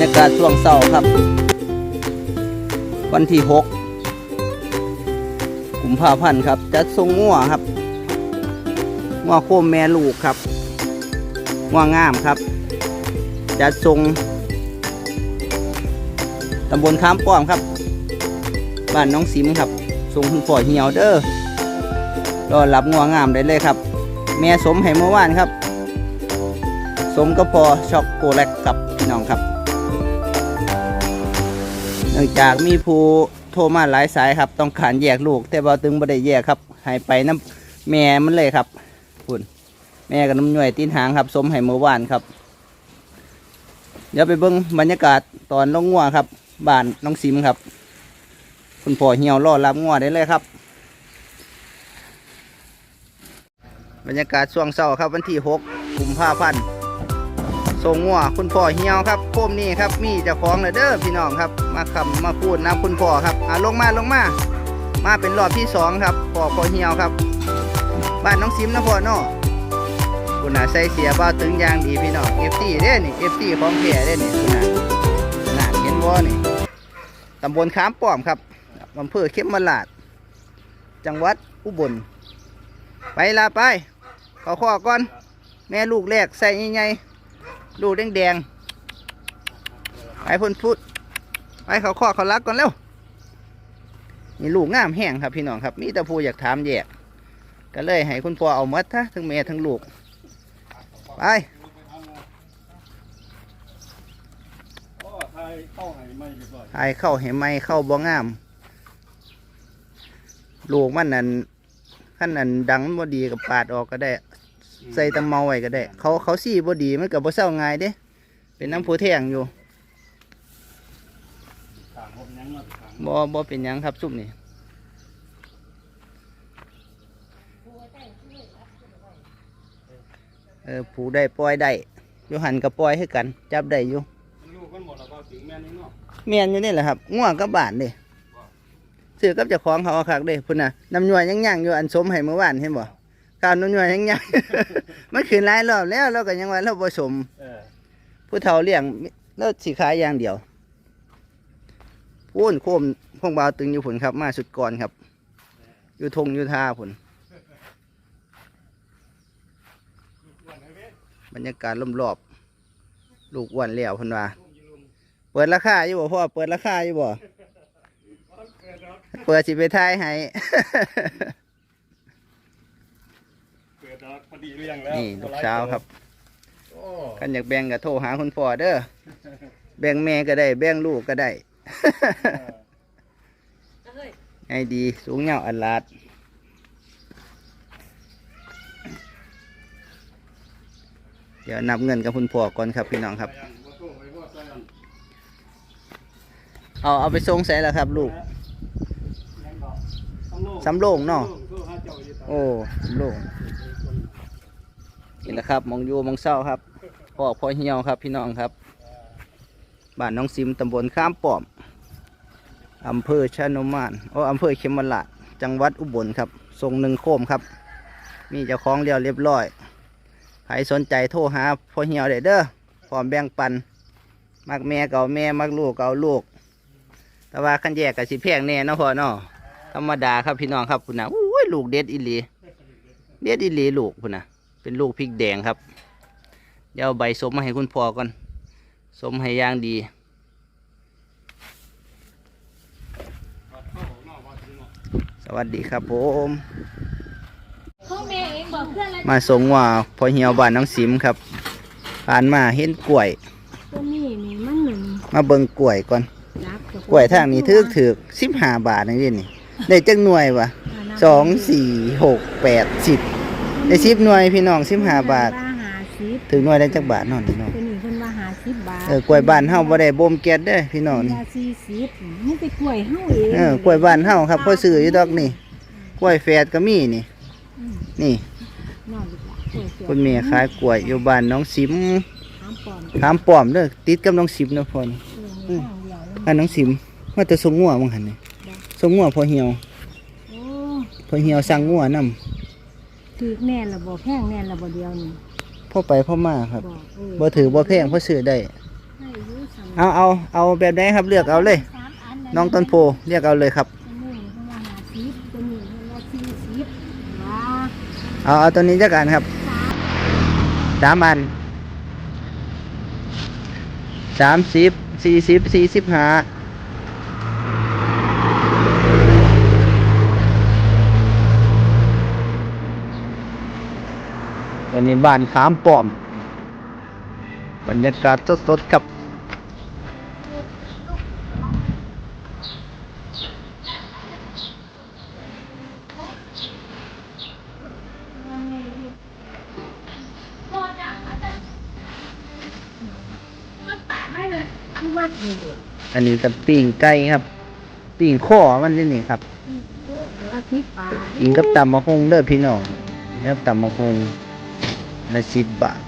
รยากาศช่วงเสาร์ครับ วันที่หกกุมภาพันธ์ครับจัดทรงงัวครับงัวโคมแม่ลูกครับงัวงามครับจัดทรงตำบลข้ามป้อมครับบ้านน้องสิมครับทรงคุณพ่อเหี่ยวเด้อรอรับงัวงามได้เลยครับ แม่สมให้เมื่อวานครับ สมก็พอช็อกโกแลตครับ นื่องจากมีผู้โทรมาหลายสายครับ ต้องขานแยกลูก แต่บ่ตึงบ่ได้แยกครับใหายไปน้ำแม่มันเลยครับคุณแม่กับน้ำย่อยตีนหางครับสมให้เมื่อวานครับเดี๋ยวไปเบิ้งบรรยากาศตอนลงงัวครับบ้านน้องซิมครับ คุณพ่อเหี่ยวรอรับงัวได้เลยครับ บรรยากาศช่วงเช้าครับวันที่6กุมภาพันธ์ ส่งงัวคุณพ่อเหี่ยวครับโคมนี่ครับมีเจ้าของเลยเด้อพี่น้องครับ มาคำมาพูดนะคุณพ่อครับอ่าลงมาลงมา มาเป็นรอบที่สองครับพ่อพ่อเหี่ยวครับ บ้านน้องซิมนะพ่อเนาะคุณน่ะใส่เสียบ้าตึงยางดีพี่น้องเอฟซีเด้นี่เอฟซีของแท้เด้นี่คุณน่ะน่าเห็นบ่นี่ตำบลขามป้อมครับอำเภอเข้มมราด จังหวัดอุบล ไปลาไปเขาข้อก่อน แม่ลูกแรกใส่ใหญ่ๆ ลูกแดงๆไปพ่นพุดไปเขาข้อเขารักก่อนเร็วนี่ลูกงามแห้งครับพี่น้องครับ มีต่ผู้อยากถามแยก ก็เลยให้คุณพ่อเอามัดทะทั้งแม่ทั้งลูก ไปไทยเข้าให้ไม่เรียบร้อยไอเข้าเห็นไหมเข้าบ่งาม ลูกมันนั่นขั้นนั้นดังบ่ดีกับปาดออกก็ได้ ใส่ตะเมาไว้ก็ได้ เขาเขาซี่บ่ดีมันกับบ่เศร้าง่ายเด้ เป็นน้ำผู้แท่งอยู่ต่างผมยังมาต่างบ่บ่เป็นหยังครับซุปนี่เออผูได้ปล่อยได้อยู่หันกับปล่อยให้กัน จับได้อยู่ลูกกันหมดแล้วก็ถึงแม่นี่เนาะเมียนอยู่นี่แหละครับง่วงกับบานเด้ซื้อกับเจ้าของเขาเอาคักเด้พุ่นน่ะน้ำยัวยังย่างอยู่อันสมให้เมื่อวานเห็นบ่ ข้าวน้ำยัวยังย่างมันขึ้นหลายรอบแล้วเราก็ยังว่าเราผสม เออผู้เฒ่าเลี้ยงเราสิขายอย่างเดียวพูนโคมพงบาวตึงอยู่ผุนครับ มาสุดก่อนครับ อยู่ทงอยู่ท่าผุนบรรยากาศล่มรอบๆลูกอ้วนแล้วพุ่นว่า เปิดราคาอยู่บ่พ่อเปิดราคาอยู่บ่ เปิดสิไปทายให้ เกิดแล้วพอดีเรื่องแล้วนี่ลูกสาวครับโอ้คันอยากแบ่งก็โทรหาคุณพ่อเด้อแบ่งแม่ก็ได้ แบ่งลูกก็ได้ไงดีสูงเหงาอันลาดเดี๋ยวนับเงินกับคุณพ่อก่อนครับพี่น้องครับยังบ่โตไปบ่ใส่อันเอาเอาไปส่งใส่แล้วครับ ลูกยังดอกสำโรงเนาะโทรหาเจ้าอยู่ตามโอ้สำโรง นี่แหละครับมองยูมองเศร้าครับพ่อพ่อเหี่ยวครับพี่น้องครับบ้านน้องซิมตำบลข้ามป้อมอำเภอชะโนมานโอ้อำเภอเขมราชจังหวัดอุบลครับทรงหนึ่งโคมครับ มีเจ้าของเรียวเรียบร้อยใครสนใจโทรหาพ่อเหี่ยวได้เด้อพร้อมแบ่งปัน มักแม่เก่าแม่มักลูกเก่าลูก แต่ว่าขันแยกกับสิแพงแน่นาะพ่อเนาะธรรมดาครับพี่น้องครับคุณนะอุ้ยลูกเด็ดอีหลีเด็ดอีหลีลูกคุณนะ เป็นลูกพริกแดงครับเดี๋ยวเอาใบสมมาให้คุณพ่อก่อนสมให้อย่างดีวัดเข้าเนาะวัดนี่เนาะสวัสดีครับผมพ่อแม่เองบอกเพื่อนแล้วมาส่งว่าพอเหี่ยวบ้านน้องสิมครับผ่านมาเห็นกล้วยตัวนี้นี่มันเหมือนมาเบิ่งกล้วยก่อนรักกล้วยทางนี้ถือถือสิบห้าบาทนี่นี่ได้จักหน่วยวะสองสี่หกแปดสิบ ได้สิบหน่วยพี่น้องสิบห้าบาท ว่าหาสิบถึงหน่วยได้จักบาทเนอนพี่น้องตัวนี้เพิ่นว่าหาสิบบาทเออกล้วยบ้านเฮาบ่ได้บ่มเกล็ดเด้อพี่น้องนี่ ว่าสี่สิบมันไปกล้วยเฮาเองเออกล้วยบ้านเฮาครับพ่อซื้ออยู่ดอกนี่กล้วยแฝดก็มีนี่ อืมนี่นอนดีกว่าเสือเสือคุณแม่ขายกล้วยอยู่บ้านน้องสิมถามปลอมถามป้อมเด้อติดกับน้องสิมนะพ่อนี่เออมีข้างเดียวแล้วอันน้องสิมว่าแต่ส่งงัวมั้งหั่นนี่ส่งงัวพอเหี่ยวโอ้พอเหี่ยวสั่งงัวนํ ถือแน่ละบ่แพงแน่ละบ่เดียวนี่พ่อไปพ่อมาครับบอกเออบ่ถือบ่แพงพ่อซื้อได้ ให้อายุสามเอาเอาเอาแบบไหนครับเลือกเอาเลย สามอันเลยน้องต้นโพเรียกเอาเลยครับ ตัวนี้ข้างล่างห้าสิบตัวนี้ข้างล่างสี่สิบว้าเอาเอาตัวนี้จักอันครับสามสามอันสามสิบสี่สิบสี่สิบห้า อันนี้บ้านขามป้อม บรรยากาศสดๆครับที่วัดนี่อันนี้กับปิ่งไก่ครับปิ่งข้อมันนี่นี่ครับอาทิตย์ป่าอิงกับตำมะฮงเด้อพี่น้องแล้วตำมะฮง ละสิบบาท